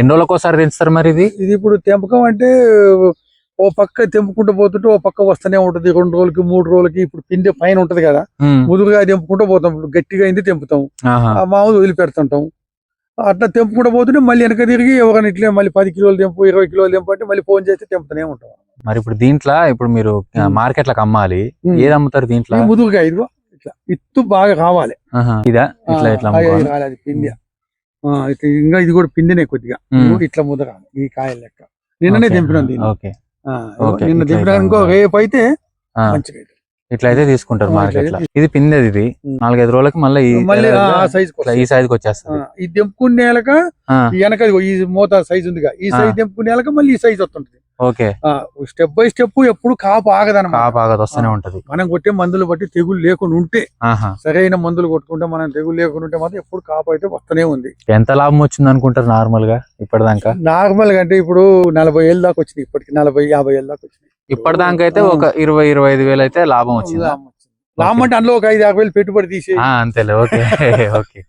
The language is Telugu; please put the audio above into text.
ఎన్ని రోజులకు ఒకసారి తెంచుతారు మరి ఇది? ఇది ఇప్పుడు తెంపకం అంటే ఓ పక్క తెంపుకుంటూ పోతుంటే ఓ పక్క వస్తూనే ఉంటది. రెండు రోజులకి మూడు రోజులకి ఇప్పుడు పిండి పైన ఉంటది కదా. ముదురుగా తెంపుకుంటూ పోతాం. ఇప్పుడు గట్టిగా అయింది తెంపుతాం. మామూలు వదిలిపెడుతుంటాం. అట్లా తెంపుకుంటూ పోతుంటే మళ్ళీ వెనక తిరిగి ఎవరైనా ఇట్లే మళ్ళీ పది కిలోలు తెంపు ఇరవై కిలోలు తెంపు అంటే మళ్ళీ ఫోన్ చేస్తే తెంపుతూనే ఉంటాం. మరి ఇప్పుడు దీంట్లో ఇప్పుడు మీరు. మార్కెట్లకు అమ్మాలి. ఏది అమ్ముతారు దీంట్లో? ముదురుగా ఇదిగో ఇట్లా. ఇత్తు బాగా కావాలి. ఇదా? ఇట్లా ఇట్లా పిండి. ఇంకా ఇది కూడా పిండినే కొద్దిగా. ఇట్లా ముదర ఈ కాయలు లెక్క. నిన్ననే దీన్ని. ఓకే. నిన్న ఇట్లా ఇంకో. రేపు అయితే మంచిగా. ఇట్లా అయితే తీసుకుంటారు మార్కెట్లో. ఇది పిండేది ఇది. నాలుగైదు రోజులకి మళ్ళీ ఈ సైజ్ వచ్చేస్తుంది. ఈ ఈ వెనక ఈ మోత సైజ్ ఉందిగా. ఈ. సైజ్ తెంపుకునేలక మళ్ళీ ఈ సైజ్ వస్తుంటది. ఓకే. స్టెప్ బై స్టెప్ ఎప్పుడు కాపు ఆగదన్నమాట. కాపు ఆగదు వస్తూనే. ఉంటది. మనం కొట్టే మందులు బట్టి తెగులు లేకుండా ఉంటే సరైన మందులు కొట్టుకుంటే మనం తెగులు లేకుండా ఉంటే మాత్రం ఎప్పుడు కాపు అయితే వస్తూనే ఉంది. ఎంత లాభం వచ్చింది అనుకుంటారు నార్మల్గా ఇప్పటిదాకా? నార్మల్గా అంటే ఇప్పుడు నలభై ఏళ్ళ దాకా వచ్చినాయి ఇప్పటికి నలభై యాభై ఏళ్ళ దాకా వచ్చినాయి ఇప్పటిదాకా అయితే. ఒక ఇరవై ఇరవై ఐదు వేలు అయితే లాభం వచ్చింది? లాభం వచ్చింది. అంటే అందులో ఒక ఐదు యాభై వేలు పెట్టుబడి తీసి అంతేలే. ఓకే. ఓకే.